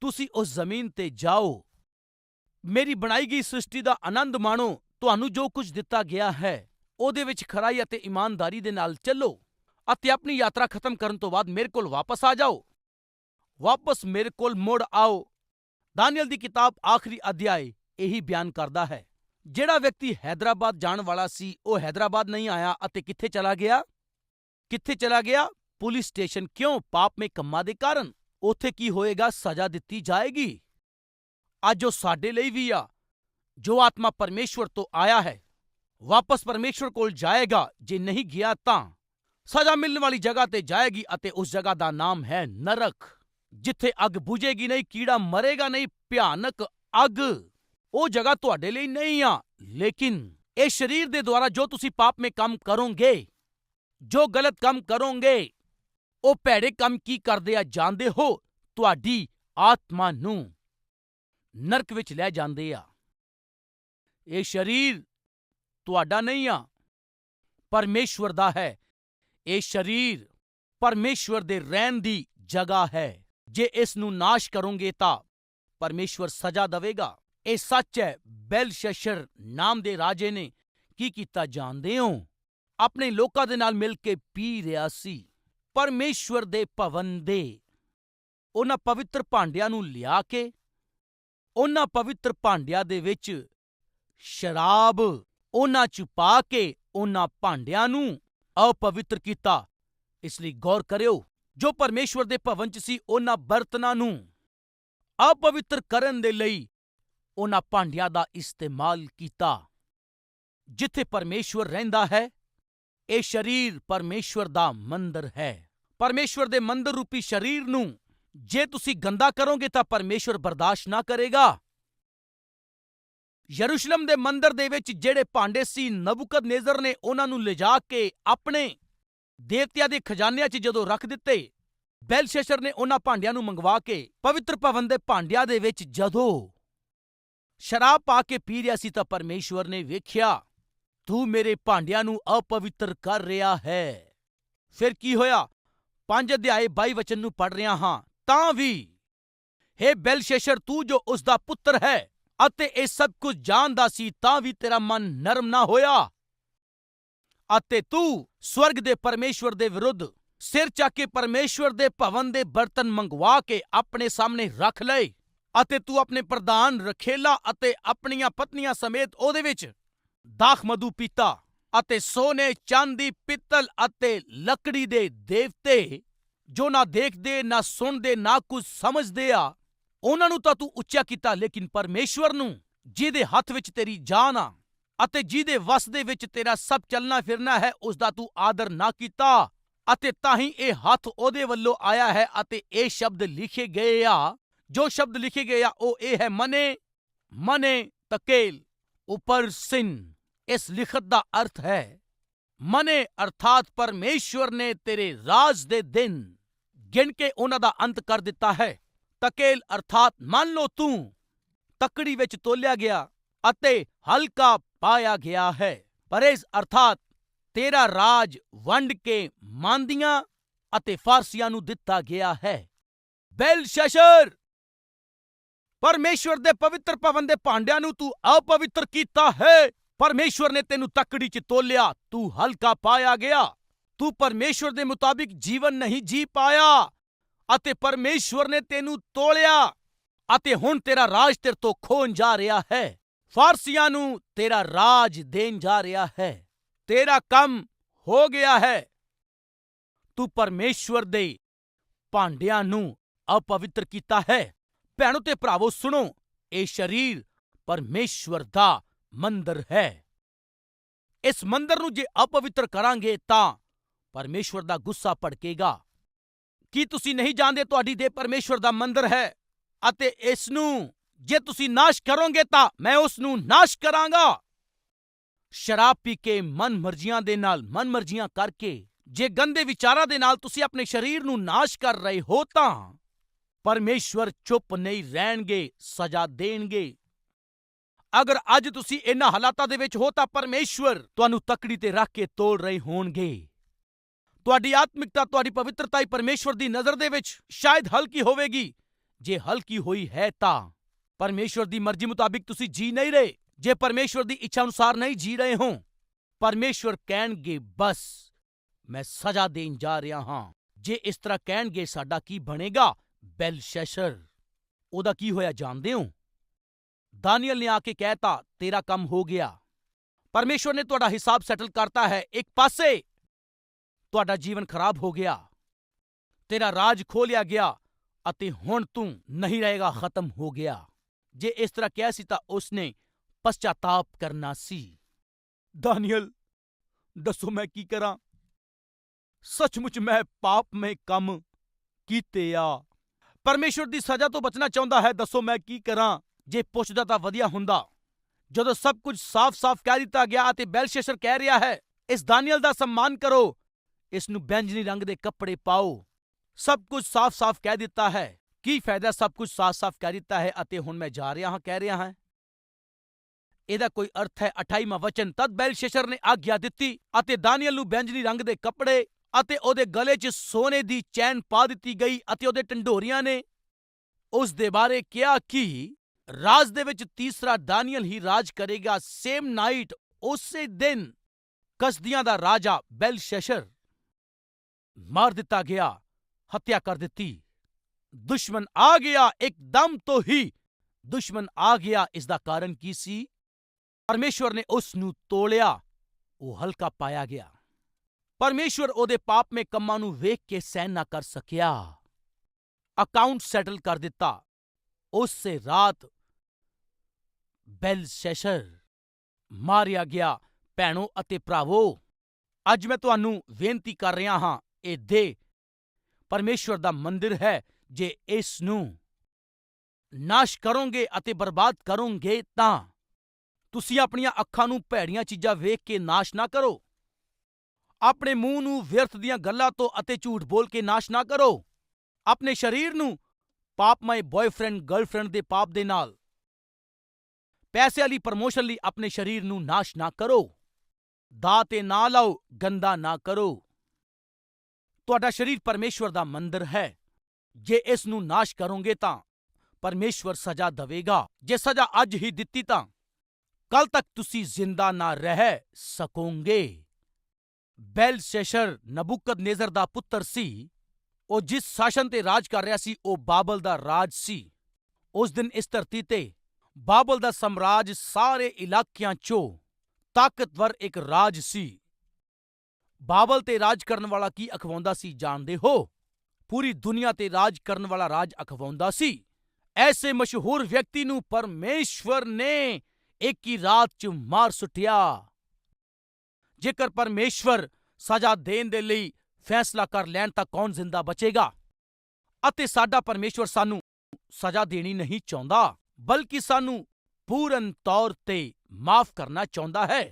ਤੁਸੀਂ ਉਸ ਜ਼ਮੀਨ ਤੇ ਜਾਓ। ਮੇਰੀ ਬਣਾਈ ਗਈ ਸ੍ਰਿਸ਼ਟੀ ਦਾ ਆਨੰਦ ਮਾਣੋ। ਤੁਹਾਨੂੰ ਜੋ ਕੁਝ ਦਿੱਤਾ ਗਿਆ ਹੈ, ਉਹਦੇ ਵਿੱਚ ਖਰਾਈ ਅਤੇ ਇਮਾਨਦਾਰੀ ਦੇ ਨਾਲ ਚੱਲੋ ਅਤੇ ਆਪਣੀ ਯਾਤਰਾ ਖਤਮ ਕਰਨ ਤੋਂ ਬਾਅਦ ਮੇਰੇ ਕੋਲ ਵਾਪਸ ਆ ਜਾਓ। ਵਾਪਸ ਮੇਰੇ ਕੋਲ ਮੁੜ ਆਓ। ਦਾਨੀਅਲ ਦੀ ਕਿਤਾਬ ਆਖਰੀ ਅਧਿਆਇ ਇਹੀ ਬਿਆਨ ਕਰਦਾ ਹੈ। ਜਿਹੜਾ ਵਿਅਕਤੀ ਹੈਦਰਾਬਾਦ ਜਾਣ ਵਾਲਾ ਸੀ, ਉਹ ਹੈਦਰਾਬਾਦ ਨਹੀਂ ਆਇਆ ਅਤੇ ਕਿੱਥੇ ਚਲਾ ਗਿਆ? ਕਿੱਥੇ ਚਲਾ ਗਿਆ? ਪੁਲਿਸ ਸਟੇਸ਼ਨ ਕਿਉਂ ਪਾਪਮੇ ਕੰਮਾਂ ਦੇ ਕਾਰਨ? ਉੱਥੇ ਕੀ ਹੋਏਗਾ, ਸਜ਼ਾ ਦਿੱਤੀ ਜਾਏਗੀ? ਅੱਜ ਉਹ ਸਾਡੇ ਲਈ ਵੀ ਆ। ਜੋ ਆਤਮਾ ਪਰਮੇਸ਼ਵਰ ਤੋਂ ਆਇਆ ਹੈ, ਵਾਪਸ ਪਰਮੇਸ਼ਵਰ ਕੋਲ ਜਾਏਗਾ, ਜੇ ਨਹੀਂ ਗਿਆ ਤਾਂ। ਸਜ਼ਾ ਮਿਲਣ ਵਾਲੀ ਜਗ੍ਹਾ ਤੇ ਜਾਏਗੀ ਅਤੇ ਉਸ ਜਗ੍ਹਾ ਦਾ ਨਾਮ ਹੈ ਨਰਕ, ਜਿੱਥੇ ਅੱਗ ਬੁਝੇਗੀ ਨਹੀਂ, ਕੀੜਾ ਮਰੇਗਾ ਨਹੀਂ, ਭਿਆਨਕ ਅੱਗ। ਉਹ ਜਗ੍ਹਾ ਤੁਹਾਡੇ ਲਈ ਨਹੀਂ ਆ, ਲੇਕਿਨ ਇਹ ਸਰੀਰ ਦੇ ਦੁਆਰਾ ਜੋ ਤੁਸੀਂ ਪਾਪ ਮੇ ਕੰਮ ਕਰੋਗੇ, ਜੋ ਗਲਤ ਕੰਮ ਕਰੋਗੇ ਉਹ ਭੈੜੇ ਕੰਮ ਕੀ ਕਰਦੇ ਆ ਜਾਣਦੇ ਹੋ? ਤੁਹਾਡੀ ਆਤਮਾ ਨੂੰ ਨਰਕ ਵਿੱਚ ਲੈ ਜਾਂਦੇ ਆ। ਇਹ ਸਰੀਰ ਤੁਹਾਡਾ ਨਹੀਂ ਆ, ਪਰਮੇਸ਼ਵਰ ਦਾ ਹੈ। ਇਹ ਸਰੀਰ ਪਰਮੇਸ਼ਵਰ ਦੇ ਰਹਿਣ ਦੀ ਜਗ੍ਹਾ ਹੈ। ਜੇ ਇਸ ਨੂੰ ਨਾਸ਼ ਕਰੋਗੇ ਤਾਂ ਪਰਮੇਸ਼ਵਰ ਸਜ਼ਾ ਦੇਵੇਗਾ। ਇਹ ਸੱਚ ਹੈ, ਬੈਲਸ਼ਸ਼ਰ ਨਾਮ ਦੇ ਰਾਜੇ ਨੇ ਕੀ ਕੀਤਾ ਜਾਣਦੇ ਹੋ? ਆਪਣੇ ਲੋਕਾਂ ਦੇ ਨਾਲ ਮਿਲ ਕੇ ਪੀ ਰਿਹਾ ਸੀ। ਪਰਮੇਸ਼ਵਰ ਦੇ ਭਵਨ ਦੇ। ਉਹਨਾਂ ਪਵਿੱਤਰ ਭਾਂਡਿਆਂ ਨੂੰ ਲਿਆ ਕੇ, ਉਹਨਾਂ ਪਵਿੱਤਰ ਭਾਂਡਿਆਂ ਦੇ ਵਿੱਚ ਸ਼ਰਾਬ ਉਹਨਾਂ ਚ ਪਾ ਕੇ ਉਹਨਾਂ ਭਾਂਡਿਆਂ ਨੂੰ ਅਪਵਿੱਤਰ ਕੀਤਾ। ਇਸ ਲਈ ਗੌਰ ਕਰਿਓ, ਜੋ ਪਰਮੇਸ਼ਵਰ ਦੇ ਭਵਨ ਚ ਸੀ, ਉਹਨਾਂ ਬਰਤਨਾਂ ਨੂੰ ਅਪਵਿੱਤਰ ਕਰਨ ਦੇ ਲਈ ਉਹਨਾਂ ਭਾਂਡਿਆਂ ਦਾ ਇਸਤੇਮਾਲ ਕੀਤਾ। ਜਿੱਥੇ ਪਰਮੇਸ਼ਵਰ ਰਹਿੰਦਾ ਹੈ ਇਹ ਸਰੀਰ ਪਰਮੇਸ਼ਵਰ ਦਾ ਮੰਦਰ ਹੈ। ਪਰਮੇਸ਼ਵਰ ਦੇ ਮੰਦਰ ਰੂਪੀ ਸਰੀਰ ਨੂੰ ਜੇ ਤੁਸੀਂ ਗੰਦਾ ਕਰੋਗੇ ਤਾਂ ਪਰਮੇਸ਼ਵਰ ਬਰਦਾਸ਼ਤ ਨਾ ਕਰੇਗਾ। ਯਰੂਸ਼ਲਮ ਦੇ ਮੰਦਰ ਦੇ ਵਿੱਚ ਜਿਹੜੇ ਭਾਂਡੇ ਸੀ, ਨਬੂਕਦਨੇਜ਼ਰ ਨੇ ਉਹਨਾਂ ਨੂੰ ਲਿਜਾ ਕੇ ਆਪਣੇ ਦੇਵਤਿਆਂ ਦੇ ਖਜ਼ਾਨਿਆਂ 'ਚ ਜਦੋਂ ਰੱਖ ਦਿੱਤੇ, ਬੈਲਸ਼ੇਸ਼ਰ ਨੇ ਉਹਨਾਂ ਭਾਂਡਿਆਂ ਨੂੰ ਮੰਗਵਾ ਕੇ, ਪਵਿੱਤਰ ਭਵਨ ਦੇ ਭਾਂਡਿਆਂ ਦੇ ਵਿੱਚ ਜਦੋਂ ਸ਼ਰਾਬ ਪਾ ਕੇ ਪੀ ਰਿਹਾ ਸੀ ਤਾਂ ਪਰਮੇਸ਼ਵਰ ਨੇ ਵੇਖਿਆ ਤੂੰ ਮੇਰੇ ਭਾਂਡਿਆਂ ਨੂੰ ਅਪਵਿੱਤਰ ਕਰ ਰਿਹਾ ਹੈ। ਫਿਰ ਕੀ ਹੋਇਆ? ਪੰਜ ਅਧਿਆਏ 22 ਵਚਨ ਨੂੰ ਪੜ੍ਹ ਰਿਹਾ ਹਾਂ, ਤਾਂ ਵੀ। ਹੇ ਬੈਲਸ਼ੇਸ਼ਰ, ਤੂੰ ਜੋ ਉਸ ਦਾ ਪੁੱਤਰ ਹੈ ਅਤੇ ਇਹ ਸਭ ਕੁਝ ਜਾਣਦਾ ਸੀ, ਤਾਂ ਵੀ ਤੇਰਾ ਮਨ ਨਰਮ ਨਾ ਹੋਇਆ। ਅਤੇ ਤੂੰ ਸਵਰਗ ਦੇ ਪਰਮੇਸ਼ਵਰ ਦੇ ਵਿਰੁੱਧ ਸਿਰ ਚੱਕ ਕੇ ਪਰਮੇਸ਼ਵਰ ਦੇ ਭਵਨ ਦੇ ਬਰਤਨ ਮੰਗਵਾ ਕੇ ਆਪਣੇ ਸਾਹਮਣੇ ਰੱਖ ਲਏ ਅਤੇ ਤੂੰ ਆਪਣੇ ਪ੍ਰਧਾਨ, ਰਖੇਲਾ ਅਤੇ ਆਪਣੀਆਂ ਪਤਨੀਆਂ ਸਮੇਤ ਉਹਦੇ ਵਿੱਚ ਦਾਖ ਮਧੂ ਪੀਤਾ ਅਤੇ ਸੋਨੇ, ਚਾਂਦੀ, ਪਿੱਤਲ ਅਤੇ ਲੱਕੜੀ ਦੇ ਦੇਵਤੇ, ਜੋ ਨਾ ਦੇਖਦੇ, ਨਾ ਸੁਣਦੇ, ਨਾ ਕੁਝ ਸਮਝਦੇ ਆ, ਉਹਨਾਂ ਨੂੰ ਤਾਂ ਤੂੰ ਉੱਚਾ ਕੀਤਾ, ਲੇਕਿਨ ਪਰਮੇਸ਼ਵਰ ਨੂੰ, ਜਿਹਦੇ ਹੱਥ ਵਿੱਚ ਤੇਰੀ ਜਾਨ ਆ ਅਤੇ ਜਿਹਦੇ ਵਸ ਦੇ ਵਿੱਚ ਤੇਰਾ ਸਭ ਚੱਲਣਾ ਫਿਰਨਾ ਹੈ, ਉਸ ਦਾ ਤੂੰ ਆਦਰ ਨਾ ਕੀਤਾ ਅਤੇ ਤਾਂ ਹੀ ਇਹ ਹੱਥ ਉਹਦੇ ਵੱਲੋਂ ਆਇਆ ਹੈ ਅਤੇ ਇਹ ਸ਼ਬਦ ਲਿਖੇ ਗਏ ਆ। ਜੋ ਸ਼ਬਦ ਲਿਖੇ ਗਏ ਆ, ਉਹ ਇਹ ਹੈ, ਮਨੇ ਮਨੇ ਤਕੇਲ ਉਪਰ ਸਿਨ ਇਸ ਲਿਖਤ ਦਾ ਅਰਥ ਹੈ ਮਨੇ ਅਰਥਾਤ ਪਰਮੇਸ਼ਵਰ ਨੇ ਤੇਰੇ ਰਾਜ ਦੇ ਦਿਨ ਗਿਣ ਕੇ ਉਹਨਾਂ ਦਾ ਅੰਤ ਕਰ ਦਿੱਤਾ ਹੈ ਤਕੇਲ ਅਰਥਾਤ ਮੰਨ ਲਓ ਤੂੰ ਤਕੜੀ ਵਿੱਚ ਤੋਲਿਆ ਗਿਆ ਅਤੇ ਹਲਕਾ ਪਾਇਆ ਗਿਆ ਹੈ ਪਰੇਜ਼ ਅਰਥਾਤ ਤੇਰਾ ਰਾਜ ਵੰਡ ਕੇ ਮਾਂਦੀਆਂ ਅਤੇ ਫਾਰਸੀਆਂ ਨੂੰ ਦਿੱਤਾ ਗਿਆ ਹੈ ਬੈਲਸ਼ਸ਼ਰ ਪਰਮੇਸ਼ਵਰ ਦੇ ਪਵਿੱਤਰ ਭਵਨ ਦੇ ਭਾਂਡਿਆਂ ਨੂੰ ਤੂੰ ਅਪਵਿੱਤਰ ਕੀਤਾ ਹੈ। ਪਰਮੇਸ਼ਵਰ ਨੇ ਤੈਨੂੰ ਤੱਕੜੀ 'ਚ ਤੋਲਿਆ। ਤੂੰ ਹਲਕਾ ਪਾਇਆ ਗਿਆ। ਤੂੰ ਪਰਮੇਸ਼ਵਰ ਦੇ ਮੁਤਾਬਿਕ ਜੀਵਨ ਨਹੀਂ ਜੀ ਪਾਇਆ। ਅਤੇ ਪਰਮੇਸ਼ਵਰ ਨੇ ਤੈਨੂੰ ਤੋਲਿਆ। ਅਤੇ ਹੁਣ ਤੇਰਾ ਰਾਜ ਤੇਰੇ ਤੋਂ ਖੋਣ ਜਾ ਰਿਹਾ ਹੈ। ਫਾਰਸੀਆਂ ਨੂੰ ਤੇਰਾ ਰਾਜ ਦੇਣ ਜਾ ਰਿਹਾ ਹੈ। ਤੇਰਾ ਕੰਮ ਹੋ ਗਿਆ ਹੈ। ਤੂੰ ਪਰਮੇਸ਼ਵਰ ਦੇ ਭਾਂਡਿਆਂ ਨੂੰ ਅਪਵਿੱਤਰ ਕੀਤਾ ਹੈ। ਭੈਣੋ ਤੇ ਭਰਾਵੋ, ਸੁਣੋ, ਇਹ ਸਰੀਰ ਪਰਮੇਸ਼ਵਰ ਦਾ ਮੰਦਰ ਹੈ। ਇਸ ਮੰਦਰ ਨੂੰ ਜੇ ਅਪਵਿੱਤਰ ਕਰਾਂਗੇ ਤਾਂ ਪਰਮੇਸ਼ਵਰ ਦਾ ਗੁੱਸਾ ਭੜਕੇਗਾ। ਕੀ ਤੁਸੀਂ ਨਹੀਂ ਜਾਣਦੇ ਤੁਹਾਡੀ ਦੇਹ ਪਰਮੇਸ਼ਵਰ ਦਾ ਮੰਦਰ ਹੈ ਅਤੇ ਇਸ ਨੂੰ ਜੇ ਤੁਸੀਂ ਨਾਸ਼ ਕਰੋਗੇ ਤਾਂ ਮੈਂ ਉਸ ਨੂੰ ਨਾਸ਼ ਕਰਾਂਗਾ। ਸ਼ਰਾਬ ਪੀ ਕੇ ਮਨ ਮਰਜ਼ੀਆਂ ਦੇ ਨਾਲ, ਮਨ ਮਰਜ਼ੀਆਂ ਕਰਕੇ, ਜੇ ਗੰਦੇ ਵਿਚਾਰਾਂ ਦੇ ਨਾਲ ਤੁਸੀਂ ਆਪਣੇ ਸਰੀਰ ਨੂੰ ਨਾਸ਼ ਕਰ ਰਹੇ ਹੋ ਤਾਂ ਪਰਮੇਸ਼ਵਰ ਚੁੱਪ ਨਹੀਂ ਰਹਿਣਗੇ, ਸਜ਼ਾ ਦੇਣਗੇ। ਅਗਰ ਅੱਜ ਤੁਸੀਂ ਇਹਨਾਂ ਹਾਲਾਤਾਂ ਦੇ ਵਿੱਚ ਹੋ, ਤਾਂ ਪਰਮੇਸ਼ਵਰ ਤੁਹਾਨੂੰ ਤਕੜੀ ਤੇ ਰੱਖ ਕੇ ਤੋੜ ਰਹੇ ਹੋਣਗੇ। ਤੁਹਾਡੀ ਆਤਮਿਕਤਾ, ਤੁਹਾਡੀ ਪਵਿੱਤਰਤਾ ਹੀ ਪਰਮੇਸ਼ਵਰ ਦੀ ਨਜ਼ਰ ਦੇ ਵਿੱਚ ਸ਼ਾਇਦ ਹਲਕੀ ਹੋਵੇਗੀ। ਜੇ ਹਲਕੀ ਹੋਈ ਹੈ, ਤਾਂ ਪਰਮੇਸ਼ਵਰ ਦੀ ਮਰਜ਼ੀ ਮੁਤਾਬਿਕ ਤੁਸੀਂ ਜੀ ਨਹੀਂ ਰਹੇ। ਜੇ ਪਰਮੇਸ਼ਵਰ ਦੀ ਇੱਛਾ ਅਨੁਸਾਰ ਨਹੀਂ ਜੀ ਰਹੇ ਹੋ, ਪਰਮੇਸ਼ਵਰ ਕਹਿਣਗੇ, ਬਸ, ਮੈਂ ਸਜ਼ਾ ਦੇਣ ਜਾ ਰਿਹਾ ਹਾਂ। ਜੇ ਇਸ ਤਰ੍ਹਾਂ ਕਹਿਣਗੇ, ਸਾਡਾ ਕੀ ਬਣੇਗਾ? ਬੈਲਸ਼ੈਸ਼ਰ, ਉਹਦਾ ਕੀ ਹੋਇਆ ਜਾਣਦੇ ਹੋ? ਦਾਨੀਅਲ ਨੇ ਆ ਕੇ ਕਹਿਤਾ, ਤੇਰਾ ਕੰਮ ਹੋ ਗਿਆ। ਪਰਮੇਸ਼ਵਰ ਨੇ ਤੁਹਾਡਾ ਹਿਸਾਬ ਸੈਟਲ ਕਰਤਾ ਹੈ, ਇੱਕ ਪਾਸੇ! ਤੁਹਾਡਾ ਜੀਵਨ ਖਰਾਬ ਹੋ ਗਿਆ। ਤੇਰਾ ਰਾਜ ਖੋ ਲਿਆ ਗਿਆ ਅਤੇ ਹੁਣ ਤੂੰ ਨਹੀਂ ਰਹੇਗਾ, ਖਤਮ ਹੋ ਗਿਆ। ਜੇ ਇਸ ਤਰ੍ਹਾਂ ਕਿਹਾ ਸੀ ਤਾਂ ਉਸਨੇ ਪਛਤਾਤਾਪ ਕਰਨਾ ਸੀ। ਦਾਨੀਅਲ, ਦੱਸੋ ਮੈਂ ਕੀ ਕਰਾਂ? ਸੱਚਮੁੱਚ ਮੈਂ ਪਾਪ ਮੇ ਕੰਮ ਕੀਤੇ ਆ। ਪਰਮੇਸ਼ਵਰ ਦੀ ਸਜ਼ਾ ਤੋਂ ਬਚਣਾ ਚਾਹੁੰਦਾ ਹੈ, ਦੱਸੋ ਮੈਂ ਕੀ ਕਰਾਂ? ਜੇ ਪੁੱਛਦਾ ਤਾਂ ਵਧੀਆ ਹੁੰਦਾ। ਜਦੋਂ ਸਭ ਕੁਝ ਸਾਫ਼-ਸਾਫ਼ ਕਹਿ ਦਿੱਤਾ ਗਿਆ ਅਤੇ ਬੈਲਸ਼ੇਸ਼ਰ ਕਹਿ ਰਿਹਾ ਹੈ, ਇਸ ਦਾਨੀਅਲ ਦਾ ਸਨਮਾਨ ਕਰੋ। ਇਸ ਨੂੰ ਬੈਂਜਨੀ ਰੰਗ ਦੇ ਕੱਪੜੇ ਪਾਓ। ਸਭ ਕੁਝ ਸਾਫ਼-ਸਾਫ਼ ਕਹਿ ਦਿੱਤਾ ਹੈ। ਕੀ ਫਾਇਦਾ ਸਭ ਕੁਝ ਸਾਫ਼-ਸਾਫ਼ ਕਹਿ ਦਿੱਤਾ ਹੈ ਅਤੇ ਹੁਣ ਮੈਂ ਜਾ ਰਿਹਾ ਹਾਂ, ਕਹਿ ਰਿਹਾ ਹਾਂ? ਇਹਦਾ ਕੋਈ ਅਰਥ ਹੈ 28ਵਾਂ ਵਚਨ। ਤਦ ਬੈਲਸ਼ੇਸ਼ਰ ਨੇ ਆਗਿਆ ਦਿੱਤੀ ਅਤੇ ਦਾਨੀਅਲ ਨੂੰ ਬੈਂਜਨੀ ਰੰਗ ਦੇ ਕੱਪੜੇ ਅਤੇ ਉਹਦੇ ਗਲੇ 'ਚ ਸੋਨੇ ਦੀ ਚੈਨ ਪਾ ਦਿੱਤੀ ਗਈ ਅਤੇ ਉਹਦੇ ਢੰਡੋਰੀਆਂ ਨੇ ਉਸ ਦੇ ਬਾਰੇ ਕਿਹਾ ਕਿ ਰਾਜ ਦੇ ਵਿੱਚ ਤੀਸਰਾ ਦਾਨੀਅਲ ਹੀ ਰਾਜ ਕਰੇਗਾ, ਸੇਮ ਨਾਈਟ ਉਸੇ ਦਿਨ ਕਸਦੀਆਂ ਦਾ ਰਾਜਾ ਬੈਲਸ਼ੇਸ਼ਰ ਮਾਰ ਦਿੱਤਾ ਗਿਆ, ਹੱਤਿਆ ਕਰ ਦਿੱਤੀ। ਦੁਸ਼ਮਣ ਆ ਗਿਆ, ਇੱਕਦਮ ਤੋਂ ਹੀ ਦੁਸ਼ਮਣ ਆ ਗਿਆ। ਇਸ ਦਾ ਕਾਰਨ ਕੀ ਸੀ? ਪਰਮੇਸ਼ਵਰ ਨੇ ਉਸ ਨੂੰ ਤੋਲਿਆ, ਉਹ ਹਲਕਾ ਪਾਇਆ ਗਿਆ। ਪਰਮੇਸ਼ਵਰ ਉਹਦੇ ਪਾਪ ਮੇ ਕੰਮਾਂ ਨੂੰ ਵੇਖ ਕੇ ਸਹਿਨ ਨਾ ਕਰ ਸਕਿਆ। ਅਕਾਊਂਟ ਸੈਟਲ ਕਰ ਦਿੱਤਾ। ਉਸੇ ਰਾਤ ਬੈਲਸ਼ੈਸ਼ਰ ਮਾਰਿਆ ਗਿਆ, ਭੈਣੋ ਅਤੇ ਭਰਾਵੋ, ਅੱਜ ਮੈਂ ਤੁਹਾਨੂੰ ਬੇਨਤੀ ਕਰ ਰਿਹਾ ਹਾਂ, ਇਹ ਦੇ। ਪਰਮੇਸ਼ਵਰ ਦਾ ਮੰਦਿਰ ਹੈ, ਜੇ ਇਸ ਨੂੰ ਨਾਸ਼ ਕਰੋਗੇ ਅਤੇ ਬਰਬਾਦ ਕਰੋਗੇ ਤਾਂ ਤੁਸੀਂ ਆਪਣੀਆਂ ਅੱਖਾਂ ਨੂੰ ਭੈੜੀਆਂ ਚੀਜ਼ਾਂ ਵੇਖ ਕੇ ਨਾਸ਼ ਨਾ ਕਰੋ। ਆਪਣੇ ਮੂੰਹ ਨੂੰ ਵਿਅਰਥ ਦੀਆਂ ਗੱਲਾਂ ਤੋਂ ਅਤੇ ਝੂਠ ਬੋਲ ਕੇ ਨਾਸ਼ ਨਾ ਕਰੋ। ਆਪਣੇ ਸਰੀਰ ਨੂੰ ਪਾਪਮय ਬॉयਫ੍ਰੈਂਡ ਗਰਲਫ੍ਰੈਂਡ ਦੇ ਪਾਪ ਦੇ ਨਾਲ ਪੈਸੇ ਵਾਲੀ ਪ੍ਰਮੋਸ਼ਨ ਲਈ ਆਪਣੇ ਸਰੀਰ ਨੂੰ ਨਾਸ਼ ਨਾ ਕਰੋ। ਦਾ ਤੇ ਨਾ ਲਾਓ, ਗੰਦਾ ਨਾ ਕਰੋ। ਤੁਹਾਡਾ ਸਰੀਰ ਪਰਮੇਸ਼ਵਰ ਦਾ ਮੰਦਰ ਹੈ। ਜੇ ਇਸ ਨੂੰ ਨਾਸ਼ ਕਰੋਗੇ ਤਾਂ ਪਰਮੇਸ਼ਵਰ ਸਜ਼ਾ ਦੇਵੇਗਾ। ਜੇ ਸਜ਼ਾ ਅੱਜ ਹੀ ਦਿੱਤੀ ਤਾਂ ਕੱਲ ਤੱਕ ਤੁਸੀਂ ਜ਼ਿੰਦਾ ਨਾ ਰਹਿ ਸਕੋਗੇ। ਬੈਲਸ਼ੇਸ਼ਰ ਨਬੂਕਦਨੇਜ਼ਰ ਦਾ ਪੁੱਤਰ ਸੀ, ਉਹ ਜਿਸ ਸ਼ਾਸਨ ਤੇ ਰਾਜ ਕਰ ਰਿਹਾ ਸੀ, ਉਹ ਬਾਬਲ ਦਾ ਰਾਜ ਸੀ। ਉਸ ਦਿਨ ਇਸ ਧਰਤੀ ਤੇ ਬਾਬਲ ਦਾ ਸਮਰਾਜ ਸਾਰੇ ਇਲਾਕਿਆਂ 'ਚੋਂ ਤਾਕਤਵਰ ਇੱਕ ਰਾਜ ਸੀ। ਬਾਬਲ ਤੇ ਰਾਜ ਕਰਨ ਵਾਲਾ ਕੀ ਅਖਵਾਉਂਦਾ ਸੀ, ਜਾਣਦੇ ਹੋ? ਪੂਰੀ ਦੁਨੀਆ ਤੇ ਰਾਜ ਕਰਨ ਵਾਲਾ ਰਾਜ ਅਖਵਾਉਂਦਾ ਸੀ। ਐਸੇ ਮਸ਼ਹੂਰ ਵਿਅਕਤੀ ਨੂੰ ਪਰਮੇਸ਼ਵਰ ਨੇ ਇੱਕ ਹੀ ਰਾਤ 'ਚ ਮਾਰ ਸੁੱਟਿਆ। ਜੇਕਰ ਪਰਮੇਸ਼ਵਰ ਸਜ਼ਾ ਦੇਣ ਦੇ ਲਈ ਫੈਸਲਾ ਕਰ ਲੈਣ ਤਾਂ ਕੌਣ ਜ਼ਿੰਦਾ ਬਚੇਗਾ? ਅਤੇ ਸਾਡਾ ਪਰਮੇਸ਼ਵਰ ਸਾਨੂੰ ਸਜ਼ਾ ਦੇਣੀ ਨਹੀਂ ਚਾਹੁੰਦਾ, ਬਲਕਿ ਸਾਨੂੰ ਪੂਰਨ ਤੌਰ ਤੇ ਮਾਫ ਕਰਨਾ ਚਾਹੁੰਦਾ ਹੈ।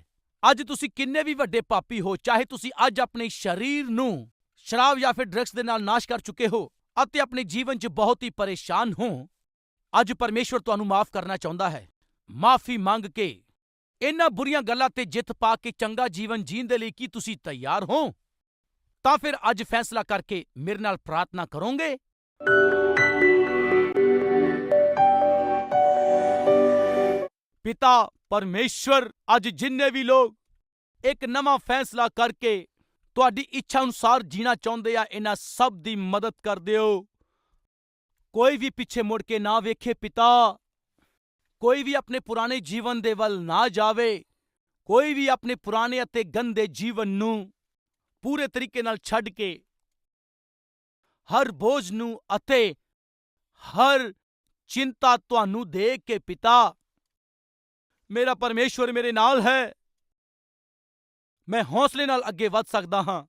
ਅੱਜ ਤੁਸੀਂ ਕਿੰਨੇ ਵੀ ਵੱਡੇ ਪਾਪੀ ਹੋ, ਚਾਹੇ ਤੁਸੀਂ ਅੱਜ ਆਪਣੇ ਸਰੀਰ ਨੂੰ ਸ਼ਰਾਬ ਜਾਂ ਫਿਰ ਡਰੱਗਸ ਦੇ ਨਾਲ ਨਾਸ਼ ਕਰ ਚੁੱਕੇ ਹੋ ਅਤੇ ਆਪਣੇ ਜੀਵਨ 'ਚ ਬਹੁਤ ਹੀ ਪਰੇਸ਼ਾਨ ਹੋ, ਅੱਜ ਪਰਮੇਸ਼ਵਰ ਤੁਹਾਨੂੰ ਮਾਫ ਕਰਨਾ ਚਾਹੁੰਦਾ ਹੈ। ਮਾਫੀ ਮੰਗ ਕੇ ਇਹਨਾਂ ਬੁਰੀਆਂ ਗੱਲਾਂ ਤੇ ਜਿੱਤ ਪਾ ਕੇ ਚੰਗਾ ਜੀਵਨ ਜੀਣ ਦੇ ਲਈ ਕੀ ਤੁਸੀਂ ਤਿਆਰ ਹੋ? ਤਾਂ ਫਿਰ ਅੱਜ ਫੈਸਲਾ ਕਰਕੇ ਮੇਰੇ ਨਾਲ ਪ੍ਰਾਰਥਨਾ ਕਰੋਗੇ। ਪਿਤਾ ਪਰਮੇਸ਼ਵਰ, ਅੱਜ ਜਿੰਨੇ ਵੀ ਲੋਕ ਇੱਕ ਨਵਾਂ ਫੈਸਲਾ ਕਰਕੇ ਤੁਹਾਡੀ ਇੱਛਾ ਅਨੁਸਾਰ ਜੀਣਾ ਚਾਹੁੰਦੇ ਆ, ਇਹਨਾਂ ਸਭ ਦੀ ਮਦਦ ਕਰ ਦਿਓ ਕੋਈ ਵੀ ਪਿੱਛੇ ਮੁੜ ਕੇ ਨਾ ਵੇਖੇ ਪਿਤਾ। ਕੋਈ ਵੀ ਆਪਣੇ ਪੁਰਾਣੇ ਜੀਵਨ ਦੇ ਵੱਲ ਨਾ ਜਾਵੇ, ਕੋਈ ਵੀ ਆਪਣੇ ਪੁਰਾਣੇ ਅਤੇ ਗੰਦੇ ਜੀਵਨ ਨੂੰ ਪੂਰੇ ਤਰੀਕੇ ਨਾਲ ਛੱਡ ਕੇ ਹਰ ਬੋਝ ਨੂੰ ਅਤੇ ਹਰ ਚਿੰਤਾ ਤੁਹਾਨੂੰ ਦੇ ਕੇ ਪਿਤਾ, ਮੇਰਾ ਪਰਮੇਸ਼ਵਰ ਮੇਰੇ ਨਾਲ ਹੈ। ਮੈਂ ਹੌਸਲੇ ਨਾਲ ਅੱਗੇ ਵੱਧ ਸਕਦਾ ਹਾਂ।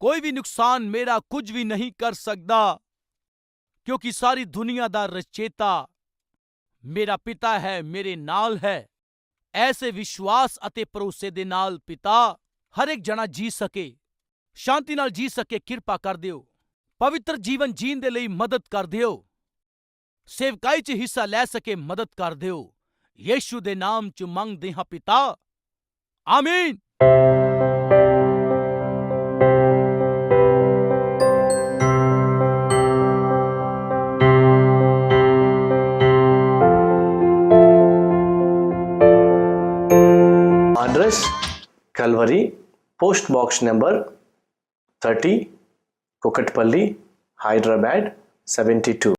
ਕੋਈ ਵੀ ਨੁਕਸਾਨ ਮੇਰਾ ਕੁਝ ਵੀ ਨਹੀਂ ਕਰ ਸਕਦਾ, ਕਿਉਂਕਿ ਸਾਰੀ ਦੁਨੀਆ ਦਾ ਰਚੇਤਾ ਮੇਰਾ ਪਿਤਾ ਹੈ ਮੇਰੇ ਨਾਲ ਹੈ ਐਸੇ ਵਿਸ਼ਵਾਸ ਅਤੇ ਭਰੋਸੇ ਦੇ ਨਾਲ ਪਿਤਾ ਹਰ ਇੱਕ ਜਣਾ ਜੀ ਸਕੇ ਸ਼ਾਂਤੀ ਨਾਲ ਜੀ ਸਕੇ ਕਿਰਪਾ ਕਰ ਦਿਓ ਪਵਿੱਤਰ ਜੀਵਨ ਜੀਣ ਦੇ ਲਈ ਮਦਦ ਕਰ ਦਿਓ ਸੇਵਕਾਈ 'ਚ ਹਿੱਸਾ ਲੈ ਸਕੇ ਮਦਦ ਕਰ ਦਿਓ ਯੀਸ਼ੂ ਦੇ ਨਾਮ 'ਚ ਮੰਗਦੇ ਹਾਂ ਪਿਤਾ ਆਮੀਨ Calvary, post box number 30, Kokatpalli, Hyderabad 72.